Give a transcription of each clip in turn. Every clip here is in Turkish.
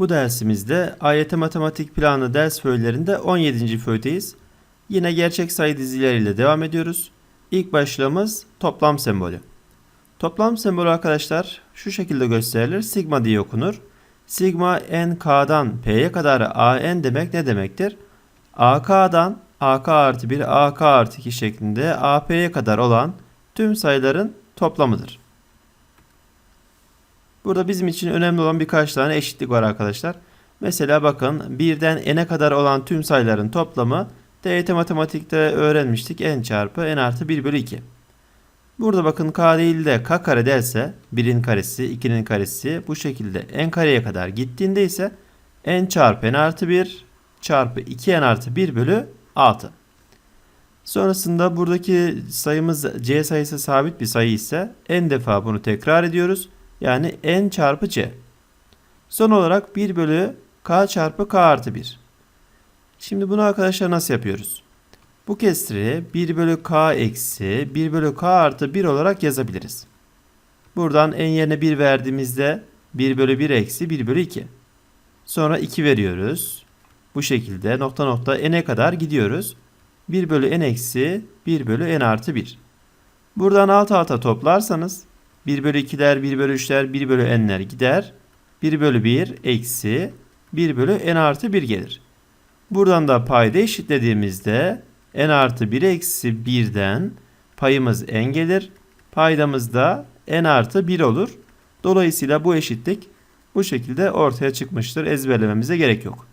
Bu dersimizde AYT Matematik Planı ders föylerinde 17. föydeyiz. Yine gerçek sayı dizileriyle devam ediyoruz. İlk başlığımız toplam sembolü. Toplam sembolü arkadaşlar şu şekilde gösterilir. Sigma diye okunur. Sigma n k'dan p'ye kadar a n demek ne demektir? AK'dan AK artı 1, AK artı 2 şeklinde AP'ye kadar olan tüm sayıların toplamıdır. Burada bizim için önemli olan birkaç tane eşitlik var arkadaşlar. Mesela bakın birden n'e kadar olan tüm sayıların toplamı TYT matematikte öğrenmiştik n çarpı n artı 1 bölü 2. Burada bakın k değil de k kare derse 1'in karesi 2'nin karesi bu şekilde n kareye kadar gittiğinde ise n çarpı n artı 1 çarpı 2n artı 1 bölü 6. Sonrasında buradaki sayımız c sayısı sabit bir sayı ise n defa bunu tekrar ediyoruz. Yani n çarpı c. Son olarak 1 bölü k çarpı k artı 1. Şimdi bunu arkadaşlar nasıl yapıyoruz? Bu kesiri 1 bölü k eksi 1 bölü k artı 1 olarak yazabiliriz. Buradan n yerine 1 verdiğimizde 1 bölü 1 eksi 1 bölü 2. Sonra 2 veriyoruz. Bu şekilde nokta nokta n'e kadar gidiyoruz. 1 bölü n eksi 1 bölü n artı 1. Buradan alt alta toplarsanız 1 bölü 2'ler, 1 bölü 3'ler, 1 bölü n'ler gider. 1 bölü 1 eksi 1 bölü n artı 1 gelir. Buradan da payda eşitlediğimizde n artı 1 eksi 1'den payımız n gelir. Paydamız da n artı 1 olur. Dolayısıyla bu eşitlik bu şekilde ortaya çıkmıştır. Ezberlememize gerek yok.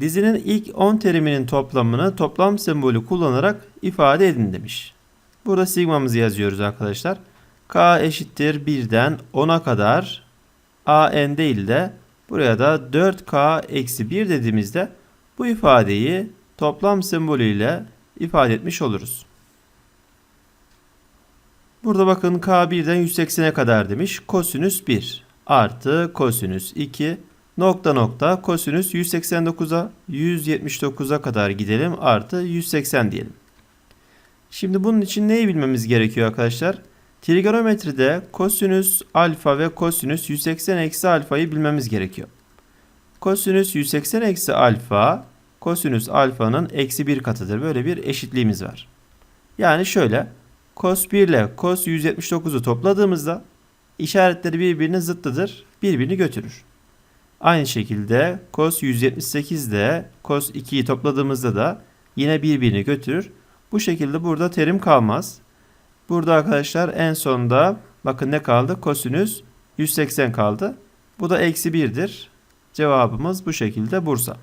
Dizinin ilk 10 teriminin toplamını toplam sembolü kullanarak ifade edin demiş. Burada sigmamızı yazıyoruz arkadaşlar. K eşittir 1'den 10'a kadar a n değil de buraya da 4k eksi 1 dediğimizde bu ifadeyi toplam sembolüyle ifade etmiş oluruz. Burada bakın k 1'den 180'e kadar demiş. Kosinüs 1 artı kosinüs 2 nokta nokta kosinüs 189'a 179'a kadar gidelim artı 180 diyelim. Şimdi bunun için neyi bilmemiz gerekiyor arkadaşlar? Trigonometride kosinüs alfa ve kosinüs 180 eksi alfayı bilmemiz gerekiyor. Kosinüs 180 eksi alfa kosinüs alfanın eksi bir katıdır. Böyle bir eşitliğimiz var. Yani şöyle cos 1 ile cos 179'u topladığımızda işaretleri birbirine zıttıdır. Birbirini götürür. Aynı şekilde cos 178 ile cos 2'yi topladığımızda da yine birbirini götürür. Bu şekilde burada terim kalmaz. Burada arkadaşlar en sonda bakın ne kaldı? Kosinüs 180 kaldı. Bu da eksi 1'dir. Cevabımız bu şekilde Bursa.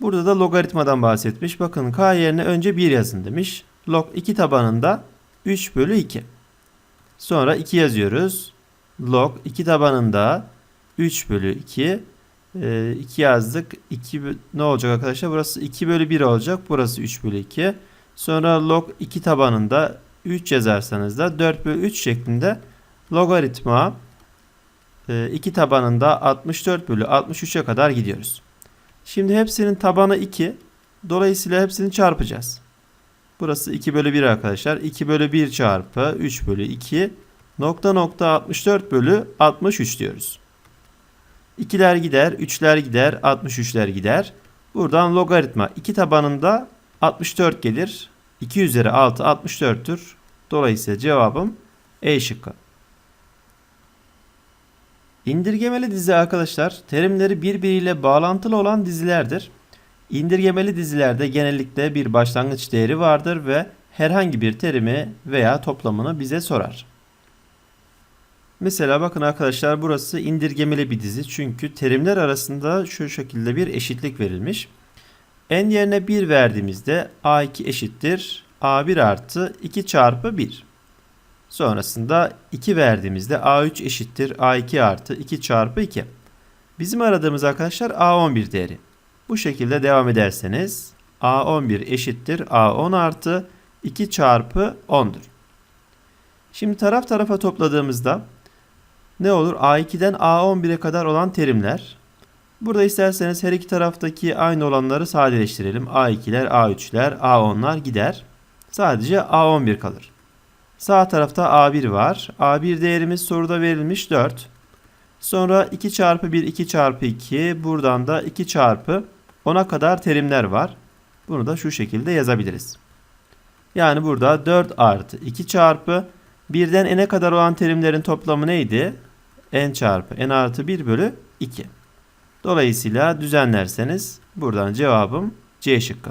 Burada da logaritmadan bahsetmiş. Bakın k yerine önce 1 yazın demiş. Log 2 tabanında 3 bölü 2. Sonra 2 yazıyoruz. Log 2 tabanında 3 bölü 2. 2 yazdık. 2 ne olacak arkadaşlar? Burası 2 bölü 1 olacak. Burası 3 bölü 2. Sonra log 2 tabanında 3 yazarsanız da 4 bölü 3 şeklinde logaritma 2 tabanında 64 bölü 63'e kadar gidiyoruz. Şimdi hepsinin tabanı 2. Dolayısıyla hepsini çarpacağız. Burası 2 bölü 1 arkadaşlar. 2 bölü 1 çarpı 3 bölü 2 nokta nokta 64 bölü 63 diyoruz. 2'ler gider, 3'ler gider, 63'ler gider. Buradan logaritma 2 tabanında 64 gelir. 2 üzeri 6 64'tür. Dolayısıyla cevabım E şıkkı. İndirgemeli dizi arkadaşlar terimleri birbiriyle bağlantılı olan dizilerdir. İndirgemeli dizilerde genellikle bir başlangıç değeri vardır ve herhangi bir terimi veya toplamını bize sorar. Mesela bakın arkadaşlar burası indirgemeli bir dizi. Çünkü terimler arasında şu şekilde bir eşitlik verilmiş. n yerine 1 verdiğimizde a2 eşittir a1 artı 2 çarpı 1. Sonrasında 2 verdiğimizde a3 eşittir a2 artı 2 çarpı 2. Bizim aradığımız arkadaşlar a11 değeri. Bu şekilde devam ederseniz a11 eşittir a10 artı 2 çarpı 10'dur. Şimdi taraf tarafa topladığımızda ne olur? A2'den A11'e kadar olan terimler. Burada isterseniz her iki taraftaki aynı olanları sadeleştirelim. A2'ler, A3'ler, A10'lar gider. Sadece A11 kalır. Sağ tarafta A1 var. A1 değerimiz soruda verilmiş 4. Sonra 2 çarpı 1 2 çarpı 2 buradan da 2 çarpı 10'a kadar terimler var. Bunu da şu şekilde yazabiliriz. Yani burada 4 artı 2 çarpı 1'den n'e kadar olan terimlerin toplamı neydi? N çarpı n artı 1 bölü 2. Dolayısıyla düzenlerseniz buradan cevabım C şıkkı.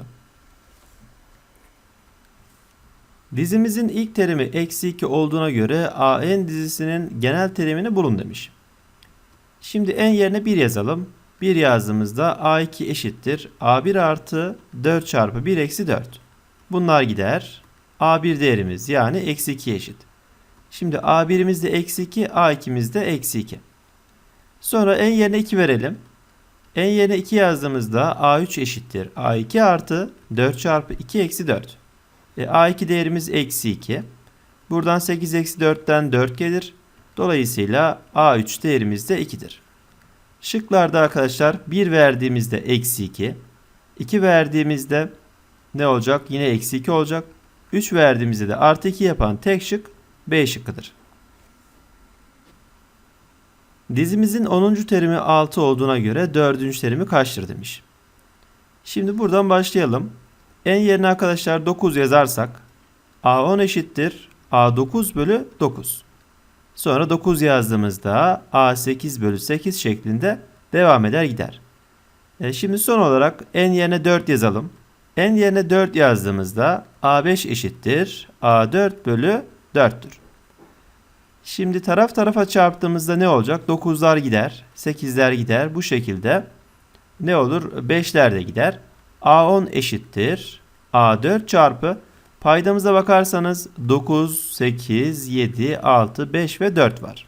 Dizimizin ilk terimi eksi 2 olduğuna göre AN dizisinin genel terimini bulun demiş. Şimdi n yerine 1 yazalım. 1 yazdığımızda A2 eşittir. A1 artı 4 çarpı 1 eksi 4. Bunlar gider. A1 değerimiz yani eksi 2 eşit. Şimdi A1'imiz de eksi 2, A2'miz de eksi 2. Sonra n yerine 2 verelim. n yerine 2 yazdığımızda A3 eşittir. A2 artı 4 çarpı 2 eksi 4. E, A2 değerimiz eksi 2. Buradan 8 eksi 4'ten 4 gelir. Dolayısıyla A3 değerimiz de 2'dir. Şıklarda arkadaşlar 1 verdiğimizde eksi 2. 2 verdiğimizde ne olacak? Yine eksi 2 olacak. 3 verdiğimizde de artı 2 yapan tek şık B şıkkıdır. Dizimizin 10. terimi 6 olduğuna göre 4. terimi kaçtır demiş. Şimdi buradan başlayalım. En yerine arkadaşlar 9 yazarsak A10 eşittir A9 bölü 9. Sonra 9 yazdığımızda A8 bölü 8 şeklinde devam eder gider. E şimdi son olarak n yerine 4 yazalım. n yerine 4 yazdığımızda A5 eşittir A4 bölü 4'tür. Şimdi taraf tarafa çarptığımızda ne olacak? 9'lar gider, 8'ler gider. Bu şekilde ne olur? 5'ler de gider. A10 eşittir. A4 çarpı paydamıza bakarsanız 9, 8, 7, 6, 5 ve 4 var.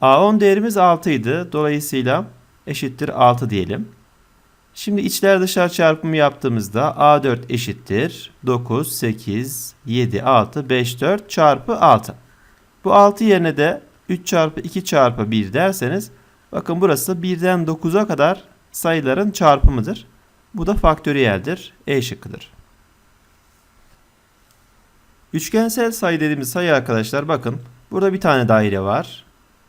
A10 değerimiz 6 idi. Dolayısıyla eşittir 6 diyelim. Şimdi içler dışlar çarpımı yaptığımızda A4 eşittir 9, 8, 7, 6, 5, 4 çarpı 6. Bu 6 yerine de 3 çarpı 2 çarpı 1 derseniz bakın burası 1'den 9'a kadar sayıların çarpımıdır. Bu da faktöriyeldir. E şıkkıdır. Üçgensel sayı dediğimiz sayı arkadaşlar bakın burada bir tane daire var.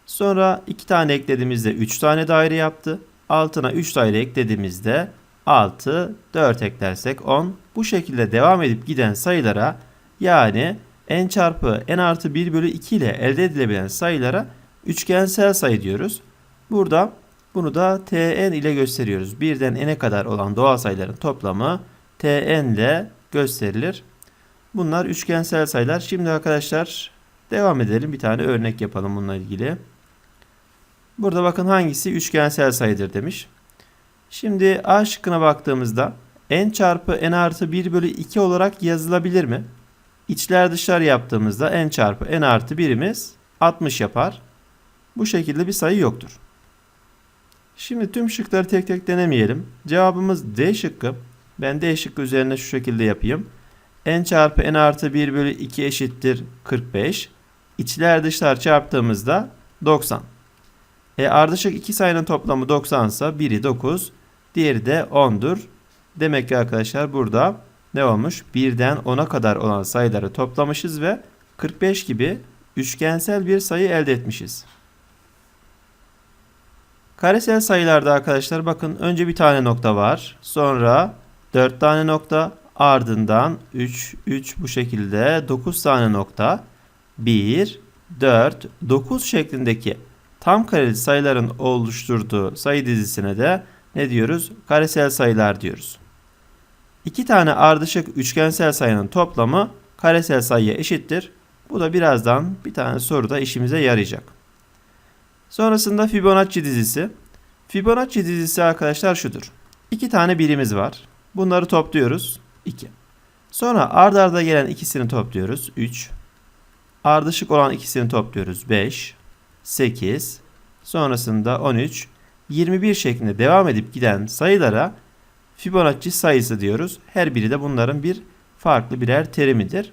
Sonra iki tane eklediğimizde 3 tane daire yaptı. Altına 3 daire eklediğimizde 6, 4 eklersek 10. Bu şekilde devam edip giden sayılara yani n çarpı n artı 1 bölü 2 ile elde edilebilen sayılara üçgensel sayı diyoruz. Burada bunu da tn ile gösteriyoruz. 1'den n'e kadar olan doğal sayıların toplamı tn ile gösterilir. Bunlar üçgensel sayılar. Şimdi arkadaşlar devam edelim. Bir tane örnek yapalım bununla ilgili. Burada bakın hangisi üçgensel sayıdır demiş. Şimdi A şıkkına baktığımızda n çarpı n artı 1 bölü 2 olarak yazılabilir mi? İçler dışlar yaptığımızda n çarpı n artı 1'imiz 60 yapar. Bu şekilde bir sayı yoktur. Şimdi tüm şıkları tek tek denemeyelim. Cevabımız D şıkkı. Ben D şıkkı üzerine şu şekilde yapayım. n çarpı n artı 1 bölü 2 eşittir 45. İçler dışlar çarptığımızda 90. E ardışık iki sayının toplamı 90 ise biri 9, diğeri de 10'dur. Demek ki arkadaşlar burada ne olmuş? 1'den 10'a kadar olan sayıları toplamışız ve 45 gibi üçgensel bir sayı elde etmişiz. Karesel sayılarda arkadaşlar bakın önce bir tane nokta var. Sonra 4 tane nokta ardından 3, 3 bu şekilde 9 tane nokta 1, 4, 9 şeklindeki tam kareli sayıların oluşturduğu sayı dizisine de ne diyoruz? Karesel sayılar diyoruz. İki tane ardışık üçgensel sayının toplamı karesel sayıya eşittir. Bu da birazdan bir tane soruda işimize yarayacak. Sonrasında Fibonacci dizisi. Fibonacci dizisi arkadaşlar şudur. İki tane birimiz var. Bunları topluyoruz. 2. Sonra ard arda gelen ikisini topluyoruz. 3. Ardışık olan ikisini topluyoruz. 5. 8. Sonrasında 13. 21 şeklinde devam edip giden sayılara Fibonacci sayısı diyoruz. Her biri de bunların bir farklı birer terimidir.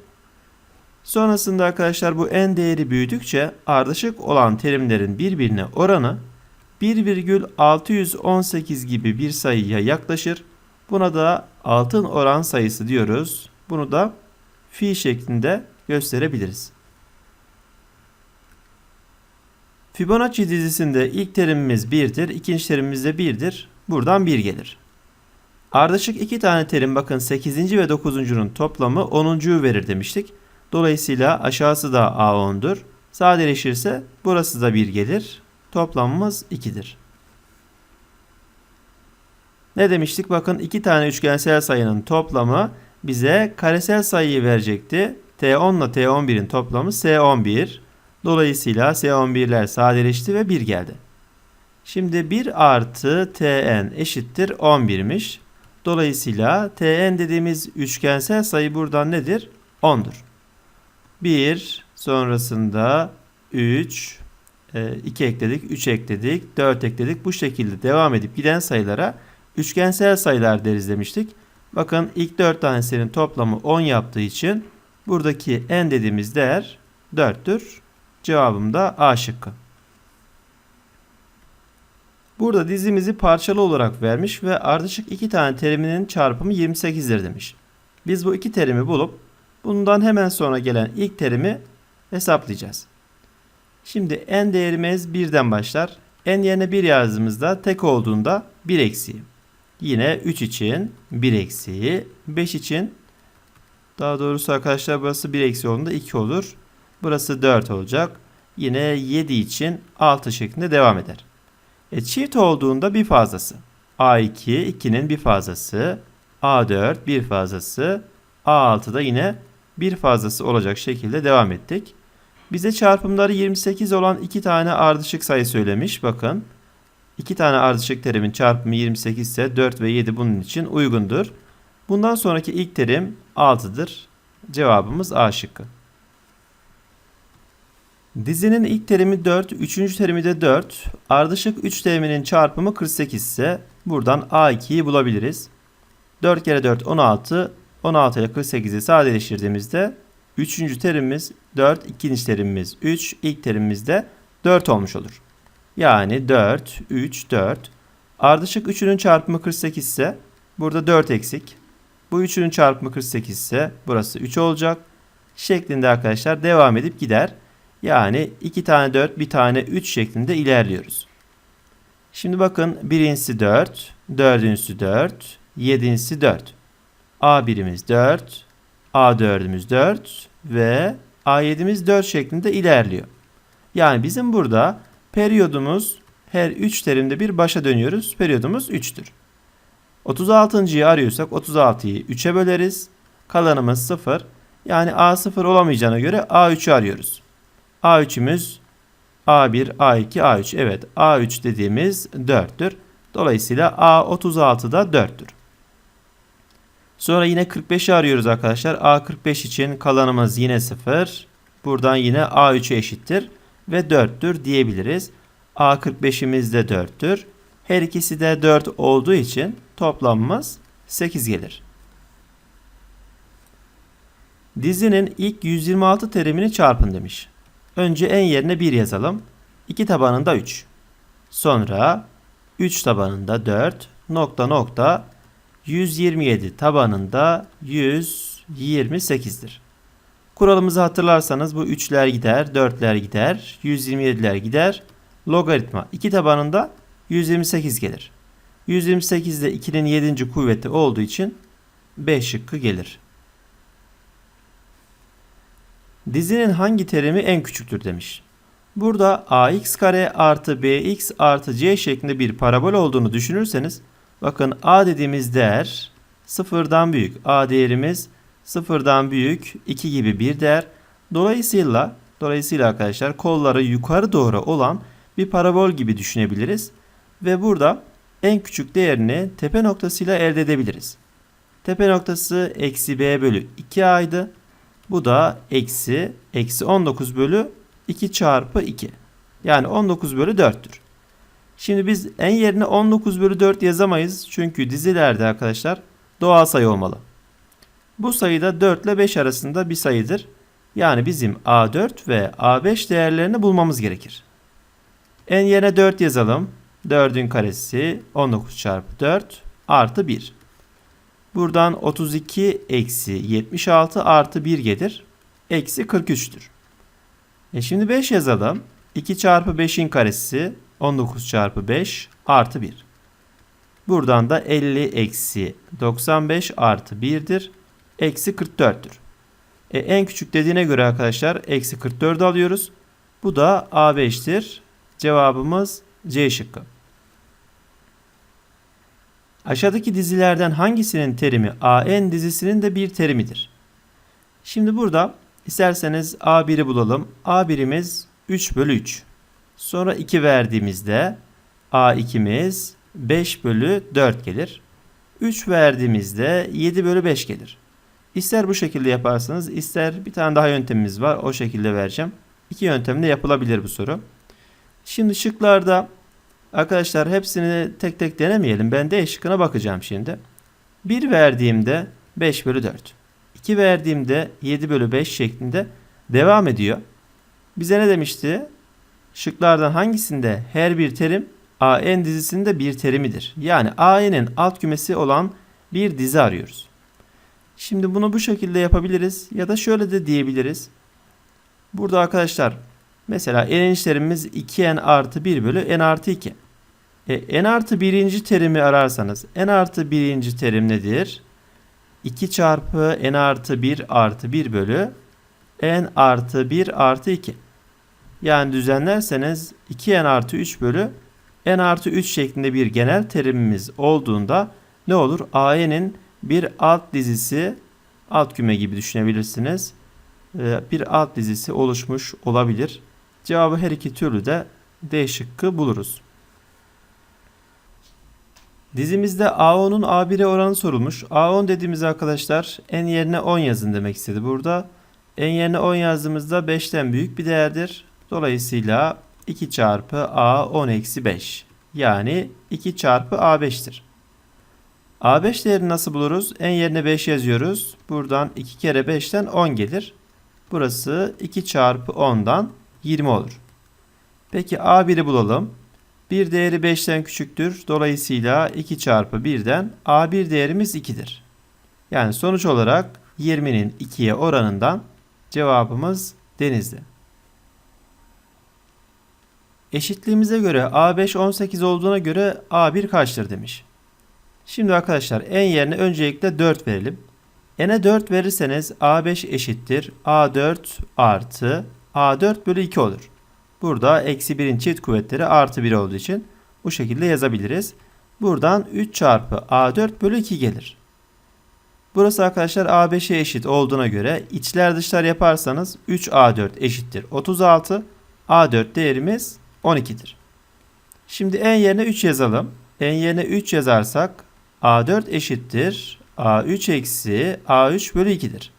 Sonrasında arkadaşlar bu n değeri büyüdükçe ardışık olan terimlerin birbirine oranı 1,618 gibi bir sayıya yaklaşır. Buna da altın oran sayısı diyoruz. Bunu da fi şeklinde gösterebiliriz. Fibonacci dizisinde ilk terimimiz 1'dir, ikinci terimimiz de 1'dir. Buradan 1 gelir. Ardışık iki tane terim bakın 8. ve 9.'unun toplamı 10.yu verir demiştik. Dolayısıyla aşağısı da A10'dur. Sadeleşirse burası da 1 gelir. Toplamımız 2'dir. Ne demiştik? Bakın iki tane üçgensel sayının toplamı bize karesel sayıyı verecekti. T10 ile T11'in toplamı S11. Dolayısıyla S11'ler sadeleşti ve 1 geldi. Şimdi 1 artı Tn eşittir 11'miş. Dolayısıyla Tn dediğimiz üçgensel sayı buradan nedir? 10'dur. 1 sonrasında 3 2 ekledik, 3 ekledik, 4 ekledik. Bu şekilde devam edip giden sayılara üçgensel sayılar deriz demiştik. Bakın ilk 4 tanesinin toplamı 10 yaptığı için buradaki n dediğimiz değer 4'tür. Cevabım da A şıkkı. Burada dizimizi parçalı olarak vermiş ve ardışık iki tane teriminin çarpımı 28'dir demiş. Biz bu iki terimi bulup bundan hemen sonra gelen ilk terimi hesaplayacağız. Şimdi n değerimiz 1'den başlar. n yerine 1 yazdığımızda tek olduğunda 1 eksiği. Yine 3 için 1 eksiği. 5 için daha doğrusu arkadaşlar burası 1 eksi olduğunda 2 olur. Burası 4 olacak. Yine 7 için 6 şeklinde devam eder. E, çift olduğunda bir fazlası. A2 2'nin bir fazlası. A4 bir fazlası. A6 da yine bir fazlası olacak şekilde devam ettik. Bize çarpımları 28 olan iki tane ardışık sayı söylemiş. Bakın. iki tane ardışık terimin çarpımı 28 ise 4 ve 7 bunun için uygundur. Bundan sonraki ilk terim 6'dır. Cevabımız A şıkkı. Dizinin ilk terimi 4, üçüncü terimi de 4. Ardışık 3 teriminin çarpımı 48 ise buradan A2'yi bulabiliriz. 4 kere 4 16. 16 ile 48'i sadeleştirdiğimizde üçüncü terimimiz 4, ikinci terimimiz 3, ilk terimimiz de 4 olmuş olur. Yani 4, 3, 4. Ardışık 3'ünün çarpımı 48 ise burada 4 eksik. Bu 3'ünün çarpımı 48 ise burası 3 olacak. Şeklinde arkadaşlar devam edip gider. Yani 2 tane 4, bir tane 3 şeklinde ilerliyoruz. Şimdi bakın birincisi 4, dördüncüsü 4, yedincisi 4. A1'imiz 4, A4'ümüz 4 ve A7'miz 4 şeklinde ilerliyor. Yani bizim burada periyodumuz her 3 terimde bir başa dönüyoruz. Periyodumuz 3'tür. 36.yı arıyorsak 36'yı 3'e böleriz. Kalanımız 0. Yani A0 olamayacağına göre A3'ü arıyoruz. A3'ümüz A1, A2, A3. Evet A3 dediğimiz 4'tür. Dolayısıyla A36 da 4'tür. Sonra yine 45'i arıyoruz arkadaşlar. A45 için kalanımız yine 0. Buradan yine A3'e eşittir ve 4'tür diyebiliriz. A45'imiz de 4'tür. Her ikisi de 4 olduğu için toplamımız 8 gelir. Dizinin ilk 126 terimini çarpın demiş. Önce en yerine 1 yazalım. 2 tabanında 3. Sonra 3 tabanında 4 nokta nokta 127 tabanında 128'dir. Kuralımızı hatırlarsanız bu 3'ler gider, 4'ler gider, 127'ler gider. Logaritma 2 tabanında 128 gelir. 128 de 2'nin 7. kuvveti olduğu için B şıkkı gelir. Dizinin hangi terimi en küçüktür demiş. Burada ax kare artı bx artı c şeklinde bir parabol olduğunu düşünürseniz bakın a dediğimiz değer sıfırdan büyük. a değerimiz sıfırdan büyük 2 gibi bir değer. Dolayısıyla dolayısıyla arkadaşlar kolları yukarı doğru olan bir parabol gibi düşünebiliriz. Ve burada en küçük değerini tepe noktasıyla elde edebiliriz. Tepe noktası eksi b bölü 2a'ydı. Bu da eksi, eksi 19 bölü 2 çarpı 2. Yani 19 bölü 4'tür. Şimdi biz en yerine 19 bölü 4 yazamayız. Çünkü dizilerde arkadaşlar doğal sayı olmalı. Bu sayı da 4 ile 5 arasında bir sayıdır. Yani bizim A4 ve A5 değerlerini bulmamız gerekir. En yerine 4 yazalım. 4'ün karesi 19 çarpı 4 artı 1. Buradan 32 eksi 76 artı 1 gelir. eksi 43'tür. E şimdi 5 yazalım. 2 çarpı 5'in karesi 19 çarpı 5 artı 1. Buradan da 50 eksi 95 artı 1'dir. Eksi 44'tür. E, en küçük dediğine göre arkadaşlar eksi 44'ü alıyoruz. Bu da A5'tir. Cevabımız C şıkkı. Aşağıdaki dizilerden hangisinin terimi AN dizisinin de bir terimidir? Şimdi burada isterseniz A1'i bulalım. A1'imiz 3 bölü 3. Sonra 2 verdiğimizde A2'miz 5 bölü 4 gelir. 3 verdiğimizde 7 bölü 5 gelir. İster bu şekilde yaparsanız ister bir tane daha yöntemimiz var. O şekilde vereceğim. İki yöntemle yapılabilir bu soru. Şimdi şıklarda arkadaşlar hepsini tek tek denemeyelim. Ben D şıkkına bakacağım şimdi. 1 verdiğimde 5 bölü 4. 2 verdiğimde 7 bölü 5 şeklinde devam ediyor. Bize ne demişti? Şıklardan hangisinde her bir terim AN dizisinde bir terimidir? Yani AN'in alt kümesi olan bir dizi arıyoruz. Şimdi bunu bu şekilde yapabiliriz ya da şöyle de diyebiliriz. Burada arkadaşlar mesela n'in terimimiz 2n artı 1 bölü n artı 2. E, n artı birinci terimi ararsanız n artı birinci terim nedir? 2 çarpı n artı 1 artı 1 bölü n artı 1 artı 2. Yani düzenlerseniz 2n artı 3 bölü n artı 3 şeklinde bir genel terimimiz olduğunda ne olur? AN'in bir alt dizisi alt küme gibi düşünebilirsiniz. Ee, bir alt dizisi oluşmuş olabilir. Cevabı her iki türlü de D şıkkı buluruz. Dizimizde A10'un A1'e oranı sorulmuş. A10 dediğimiz arkadaşlar n yerine 10 yazın demek istedi burada. n yerine 10 yazdığımızda 5'ten büyük bir değerdir. Dolayısıyla 2 çarpı A 10 eksi 5. Yani 2 çarpı A5'tir. A5 değerini nasıl buluruz? En yerine 5 yazıyoruz. Buradan 2 kere 5'ten 10 gelir. Burası 2 çarpı 10'dan 20 olur. Peki A1'i bulalım. Bir değeri 5'ten küçüktür. Dolayısıyla 2 çarpı 1'den A1 değerimiz 2'dir. Yani sonuç olarak 20'nin 2'ye oranından cevabımız denizli. Eşitliğimize göre A5 18 olduğuna göre A1 kaçtır demiş. Şimdi arkadaşlar en yerine öncelikle 4 verelim. n'e 4 verirseniz a5 eşittir a4 artı a4 bölü 2 olur. Burada eksi 1'in çift kuvvetleri artı 1 olduğu için bu şekilde yazabiliriz. Buradan 3 çarpı a4 bölü 2 gelir. Burası arkadaşlar a5'e eşit olduğuna göre içler dışlar yaparsanız 3a4 eşittir 36. a4 değerimiz 12'dir. Şimdi en yerine 3 yazalım. En yerine 3 yazarsak A4 eşittir. A3 eksi A3 bölü 2'dir.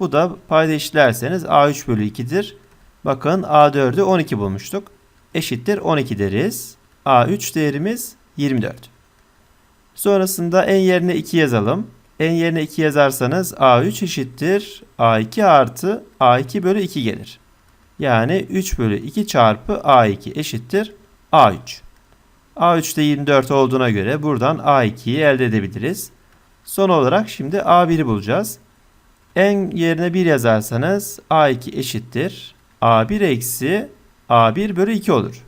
Bu da payda eşitlerseniz A3 bölü 2'dir. Bakın A4'ü 12 bulmuştuk. Eşittir 12 deriz. A3 değerimiz 24. Sonrasında en yerine 2 yazalım. En yerine 2 yazarsanız A3 eşittir. A2 artı A2 bölü 2 gelir. Yani 3 bölü 2 çarpı A2 eşittir A3. A3'te 24 olduğuna göre buradan A2'yi elde edebiliriz. Son olarak şimdi A1'i bulacağız. En yerine 1 yazarsanız A2 eşittir. A1 eksi A1 bölü 2 olur.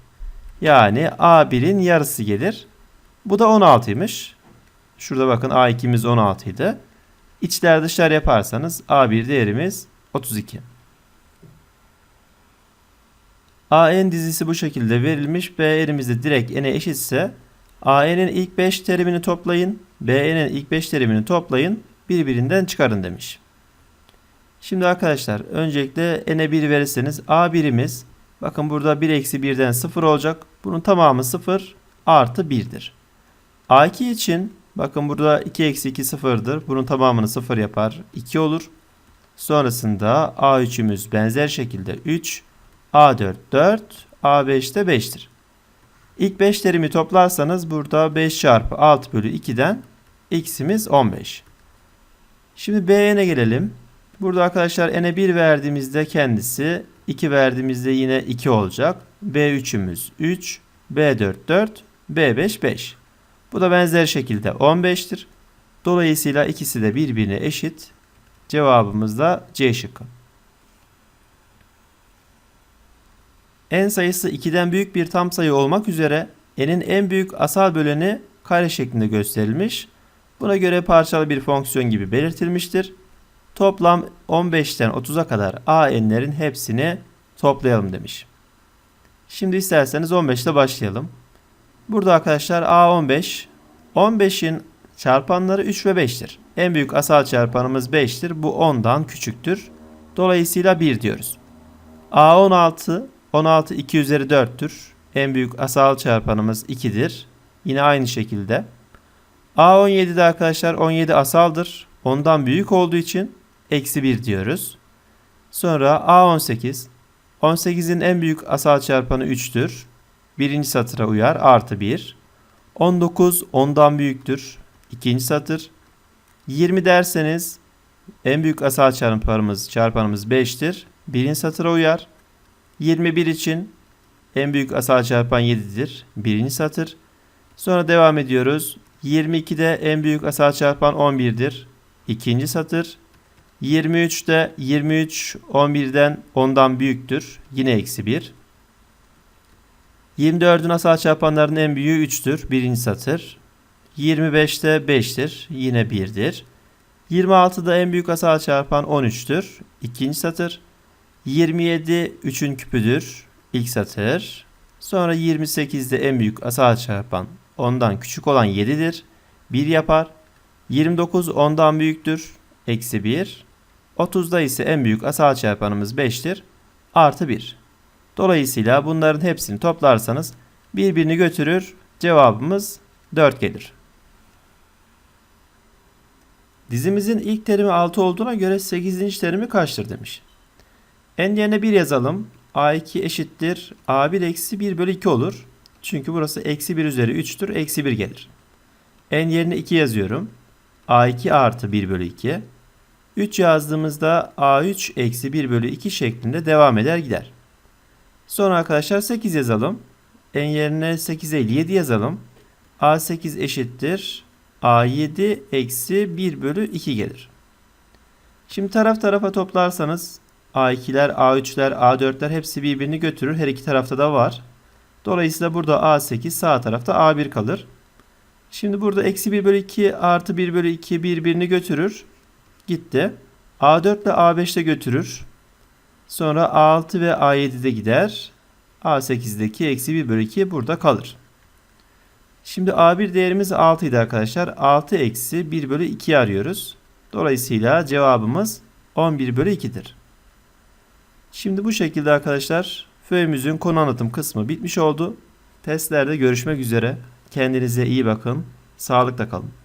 Yani A1'in yarısı gelir. Bu da 16'ymış. Şurada bakın A2'miz 16 idi. İçler dışlar yaparsanız A1 değerimiz 32. AN dizisi bu şekilde verilmiş. B elimizde direkt n'e eşitse AN'in ilk 5 terimini toplayın. BN'in ilk 5 terimini toplayın. Birbirinden çıkarın demiş. Şimdi arkadaşlar öncelikle n'e 1 verirseniz A birimiz bakın burada 1 eksi 1'den 0 olacak. Bunun tamamı 0 artı 1'dir. A2 için bakın burada 2 eksi 2 sıfırdır. Bunun tamamını 0 yapar. 2 olur. Sonrasında A3'ümüz benzer şekilde 3 A4 4, A5 de 5'tir. İlk 5 terimi toplarsanız burada 5 çarpı 6 bölü 2'den x'imiz 15. Şimdi B'ye gelelim. Burada arkadaşlar n'e 1 verdiğimizde kendisi 2 verdiğimizde yine 2 olacak. B3'ümüz 3, B4 4, B5 5. Bu da benzer şekilde 15'tir. Dolayısıyla ikisi de birbirine eşit. Cevabımız da C şıkkı. n sayısı 2'den büyük bir tam sayı olmak üzere n'in en büyük asal böleni kare şeklinde gösterilmiş. Buna göre parçalı bir fonksiyon gibi belirtilmiştir. Toplam 15'ten 30'a kadar a n'lerin hepsini toplayalım demiş. Şimdi isterseniz 15 ile başlayalım. Burada arkadaşlar a 15. 15'in çarpanları 3 ve 5'tir. En büyük asal çarpanımız 5'tir. Bu 10'dan küçüktür. Dolayısıyla 1 diyoruz. a 16. 16 2 üzeri 4'tür. En büyük asal çarpanımız 2'dir. Yine aynı şekilde. A17'de arkadaşlar 17 asaldır. Ondan büyük olduğu için eksi 1 diyoruz. Sonra A18. 18'in en büyük asal çarpanı 3'tür. Birinci satıra uyar artı 1. 19 ondan büyüktür. İkinci satır. 20 derseniz en büyük asal çarpanımız çarpanımız 5'tir. Birinci satıra uyar. 21 için en büyük asal çarpan 7'dir. Birinci satır. Sonra devam ediyoruz. 22'de en büyük asal çarpan 11'dir. İkinci satır. 23'te 23 11'den 10'dan büyüktür. Yine eksi 1. 24'ün asal çarpanlarının en büyüğü 3'tür. Birinci satır. 25'te 5'tir. Yine 1'dir. 26'da en büyük asal çarpan 13'tür. İkinci satır. 27 3'ün küpüdür. İlk satır. Sonra 28'de en büyük asal çarpan ondan küçük olan 7'dir. 1 yapar. 29 ondan büyüktür. Eksi 1. 30'da ise en büyük asal çarpanımız 5'tir. Artı 1. Dolayısıyla bunların hepsini toplarsanız birbirini götürür. Cevabımız 4 gelir. Dizimizin ilk terimi 6 olduğuna göre 8. terimi kaçtır demiş. En yerine 1 yazalım. A2 eşittir. A1 eksi 1 bölü 2 olur. Çünkü burası eksi 1 üzeri 3'tür. Eksi 1 gelir. En yerine 2 yazıyorum. A2 artı 1 bölü 2. 3 yazdığımızda A3 eksi 1 bölü 2 şeklinde devam eder gider. Sonra arkadaşlar 8 yazalım. En yerine 8 değil 7 yazalım. A8 eşittir. A7 eksi 1 bölü 2 gelir. Şimdi taraf tarafa toplarsanız A2'ler, A3'ler, A4'ler hepsi birbirini götürür. Her iki tarafta da var. Dolayısıyla burada A8 sağ tarafta A1 kalır. Şimdi burada eksi 1 bölü 2 artı 1 bölü 2 birbirini götürür. Gitti. A4 ile A5 de götürür. Sonra A6 ve A7 de gider. A8'deki eksi 1 bölü 2 burada kalır. Şimdi A1 değerimiz 6 idi arkadaşlar. 6 eksi 1 bölü 2 arıyoruz. Dolayısıyla cevabımız 11 bölü 2'dir. Şimdi bu şekilde arkadaşlar föyümüzün konu anlatım kısmı bitmiş oldu. Testlerde görüşmek üzere. Kendinize iyi bakın. Sağlıkla kalın.